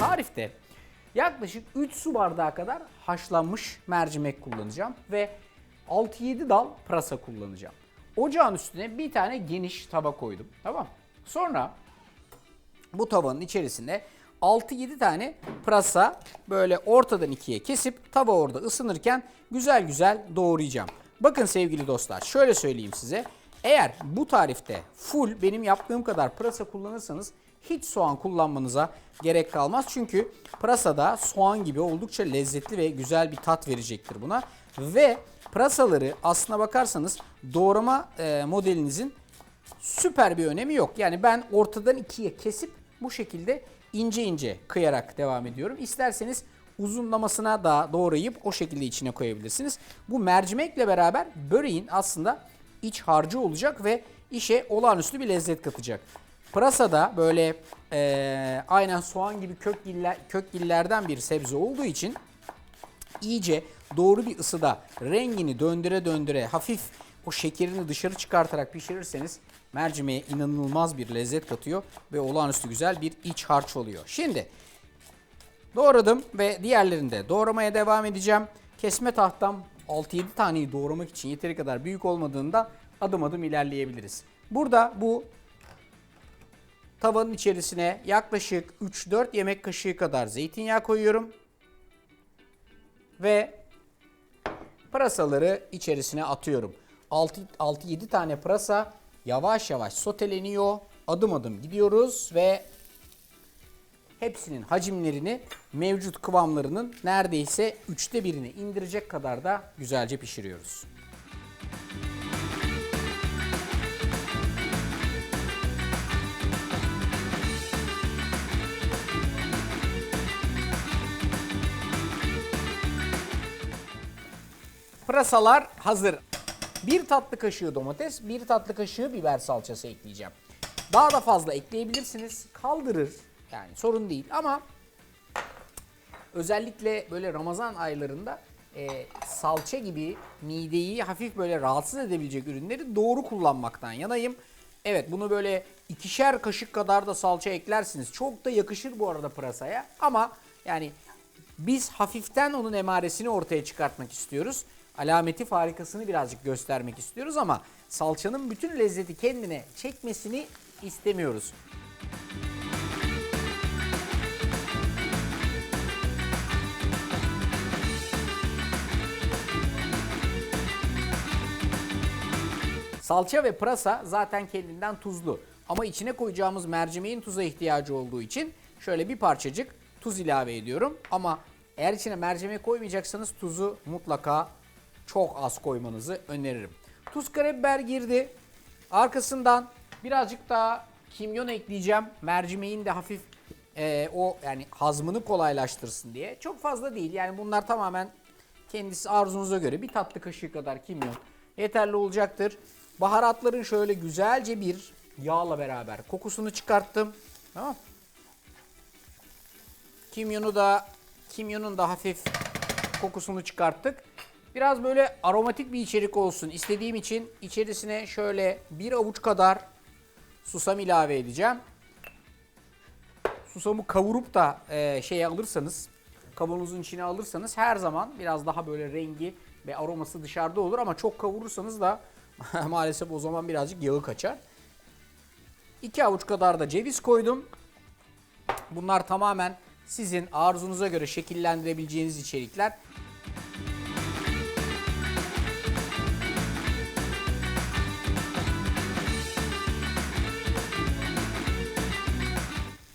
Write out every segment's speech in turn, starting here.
tarifte yaklaşık 3 su bardağı kadar haşlanmış mercimek kullanacağım ve 6-7 dal pırasa kullanacağım. Ocağın üstüne bir tane geniş tava koydum. Tamam. Sonra bu tavanın içerisine 6-7 tane pırasa böyle ortadan ikiye kesip tava orada ısınırken güzel güzel doğrayacağım. Bakın sevgili dostlar şöyle söyleyeyim size. Eğer bu tarifte full benim yaptığım kadar pırasa kullanırsanız hiç soğan kullanmanıza gerek kalmaz. Çünkü pırasa da soğan gibi oldukça lezzetli ve güzel bir tat verecektir buna. Ve pırasaları aslına bakarsanız doğrama e, modelinizin süper bir önemi yok. Yani ben ortadan ikiye kesip bu şekilde ince ince kıyarak devam ediyorum. İsterseniz uzunlamasına da doğrayıp o şekilde içine koyabilirsiniz. Bu mercimekle beraber böreğin aslında iç harcı olacak ve işe olağanüstü bir lezzet katacak. Pırasa da böyle eee, aynen soğan gibi kökgiller, kökgillerden bir sebze olduğu için iyice doğru bir ısıda rengini döndüre döndüre hafif o şekerini dışarı çıkartarak pişirirseniz mercimeğe inanılmaz bir lezzet katıyor ve olağanüstü güzel bir iç harç oluyor. Şimdi doğradım ve diğerlerini de doğramaya devam edeceğim. Kesme tahtam 6-7 taneyi doğramak için yeteri kadar büyük olmadığında adım adım ilerleyebiliriz. Burada bu tavanın içerisine yaklaşık 3-4 yemek kaşığı kadar zeytinyağı koyuyorum ve pırasaları içerisine atıyorum. 6-7 tane pırasa yavaş yavaş soteleniyor. Adım adım gidiyoruz ve hepsinin hacimlerini mevcut kıvamlarının neredeyse üçte birini indirecek kadar da güzelce pişiriyoruz. Pırasalar hazır. Bir tatlı kaşığı domates, bir tatlı kaşığı biber salçası ekleyeceğim. Daha da fazla ekleyebilirsiniz. Kaldırır. Yani sorun değil ama özellikle böyle Ramazan aylarında e, salça gibi mideyi hafif böyle rahatsız edebilecek ürünleri doğru kullanmaktan yanayım. Evet bunu böyle ikişer kaşık kadar da salça eklersiniz. Çok da yakışır bu arada pırasaya ama yani biz hafiften onun emaresini ortaya çıkartmak istiyoruz. Alameti farikasını birazcık göstermek istiyoruz ama salçanın bütün lezzeti kendine çekmesini istemiyoruz. Salça ve pırasa zaten kendinden tuzlu. Ama içine koyacağımız mercimeğin tuza ihtiyacı olduğu için şöyle bir parçacık tuz ilave ediyorum. Ama eğer içine mercimek koymayacaksanız tuzu mutlaka çok az koymanızı öneririm. Tuz karabiber girdi. Arkasından birazcık daha kimyon ekleyeceğim. Mercimeğin de hafif e, o yani hazmını kolaylaştırsın diye. Çok fazla değil. Yani bunlar tamamen kendisi arzunuza göre bir tatlı kaşığı kadar kimyon yeterli olacaktır. Baharatların şöyle güzelce bir yağla beraber kokusunu çıkarttım. Tamam. Kimyonu da kimyonun da hafif kokusunu çıkarttık. Biraz böyle aromatik bir içerik olsun istediğim için içerisine şöyle bir avuç kadar susam ilave edeceğim. Susamı kavurup da e, şeye alırsanız, kavanozun içine alırsanız her zaman biraz daha böyle rengi ve aroması dışarıda olur ama çok kavurursanız da maalesef o zaman birazcık yağı kaçar. 2 avuç kadar da ceviz koydum. Bunlar tamamen sizin arzunuza göre şekillendirebileceğiniz içerikler.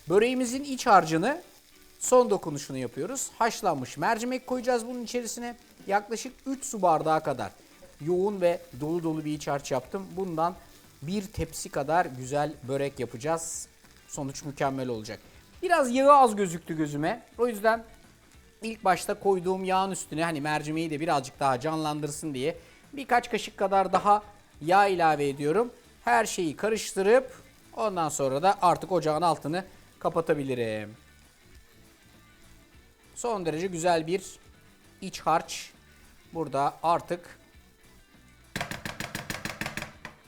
Böreğimizin iç harcını son dokunuşunu yapıyoruz. Haşlanmış mercimek koyacağız bunun içerisine. Yaklaşık 3 su bardağı kadar yoğun ve dolu dolu bir iç harç yaptım. Bundan bir tepsi kadar güzel börek yapacağız. Sonuç mükemmel olacak. Biraz yağı az gözüktü gözüme. O yüzden ilk başta koyduğum yağın üstüne hani mercimeği de birazcık daha canlandırsın diye birkaç kaşık kadar daha yağ ilave ediyorum. Her şeyi karıştırıp ondan sonra da artık ocağın altını kapatabilirim. Son derece güzel bir iç harç. Burada artık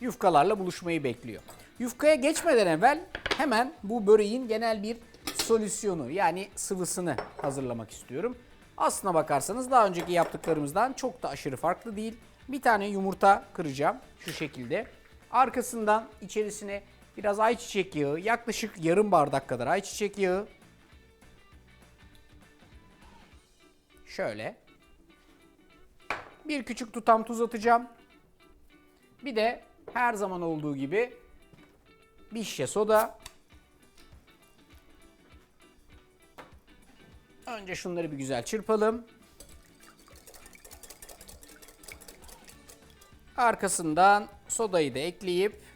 yufkalarla buluşmayı bekliyor. Yufkaya geçmeden evvel hemen bu böreğin genel bir solüsyonu yani sıvısını hazırlamak istiyorum. Aslına bakarsanız daha önceki yaptıklarımızdan çok da aşırı farklı değil. Bir tane yumurta kıracağım şu şekilde. Arkasından içerisine biraz ayçiçek yağı, yaklaşık yarım bardak kadar ayçiçek yağı. Şöyle. Bir küçük tutam tuz atacağım. Bir de her zaman olduğu gibi bir şişe soda. Önce şunları bir güzel çırpalım. Arkasından sodayı da ekleyip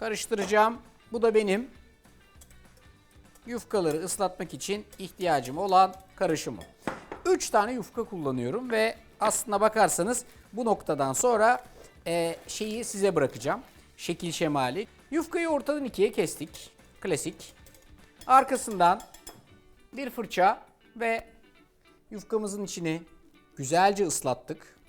karıştıracağım. Bu da benim yufkaları ıslatmak için ihtiyacım olan karışımı. 3 tane yufka kullanıyorum ve aslına bakarsanız bu noktadan sonra e, şeyi size bırakacağım. Şekil şemali. Yufkayı ortadan ikiye kestik. Klasik. Arkasından bir fırça ve yufkamızın içini güzelce ıslattık.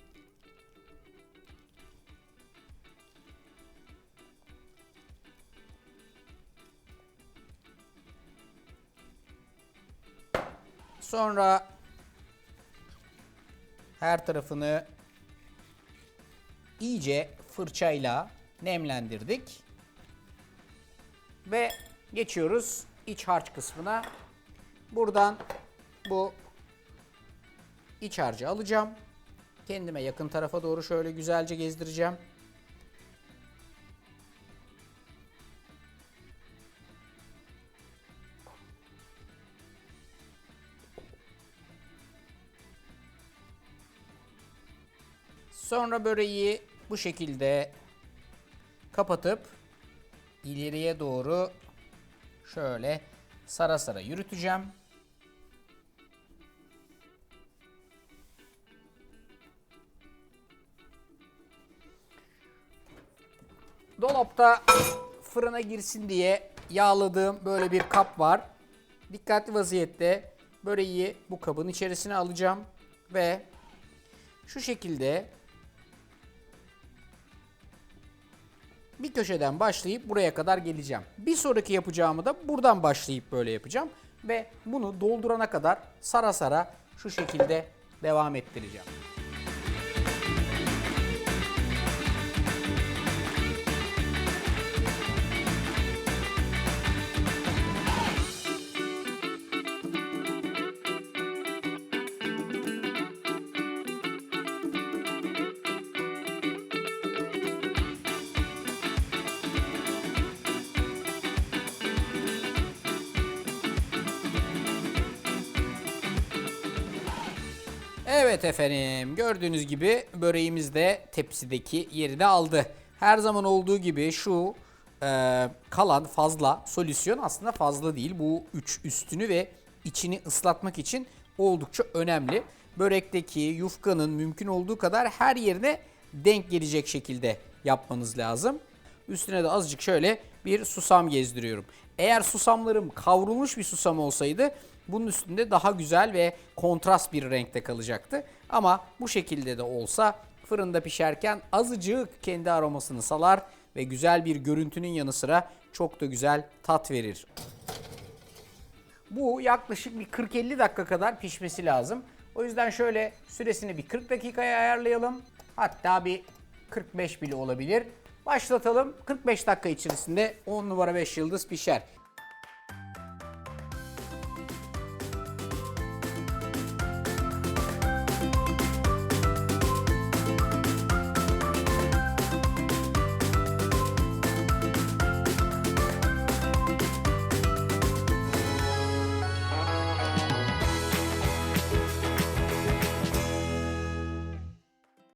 Sonra her tarafını iyice fırçayla nemlendirdik. Ve geçiyoruz iç harç kısmına. Buradan bu iç harcı alacağım. Kendime yakın tarafa doğru şöyle güzelce gezdireceğim. Sonra böreği bu şekilde kapatıp ileriye doğru şöyle sara sara yürüteceğim. Dolapta fırına girsin diye yağladığım böyle bir kap var. Dikkatli vaziyette böreği bu kabın içerisine alacağım ve şu şekilde bir köşeden başlayıp buraya kadar geleceğim. Bir sonraki yapacağımı da buradan başlayıp böyle yapacağım. Ve bunu doldurana kadar sara sara şu şekilde devam ettireceğim. Evet efendim gördüğünüz gibi böreğimiz de tepsideki yerini aldı. Her zaman olduğu gibi şu e, kalan fazla solüsyon aslında fazla değil. Bu üç üstünü ve içini ıslatmak için oldukça önemli. Börekteki yufkanın mümkün olduğu kadar her yerine denk gelecek şekilde yapmanız lazım. Üstüne de azıcık şöyle bir susam gezdiriyorum. Eğer susamlarım kavrulmuş bir susam olsaydı bunun üstünde daha güzel ve kontrast bir renkte kalacaktı. Ama bu şekilde de olsa fırında pişerken azıcık kendi aromasını salar ve güzel bir görüntünün yanı sıra çok da güzel tat verir. Bu yaklaşık bir 40-50 dakika kadar pişmesi lazım. O yüzden şöyle süresini bir 40 dakikaya ayarlayalım. Hatta bir 45 bile olabilir. Başlatalım. 45 dakika içerisinde 10 numara 5 yıldız pişer.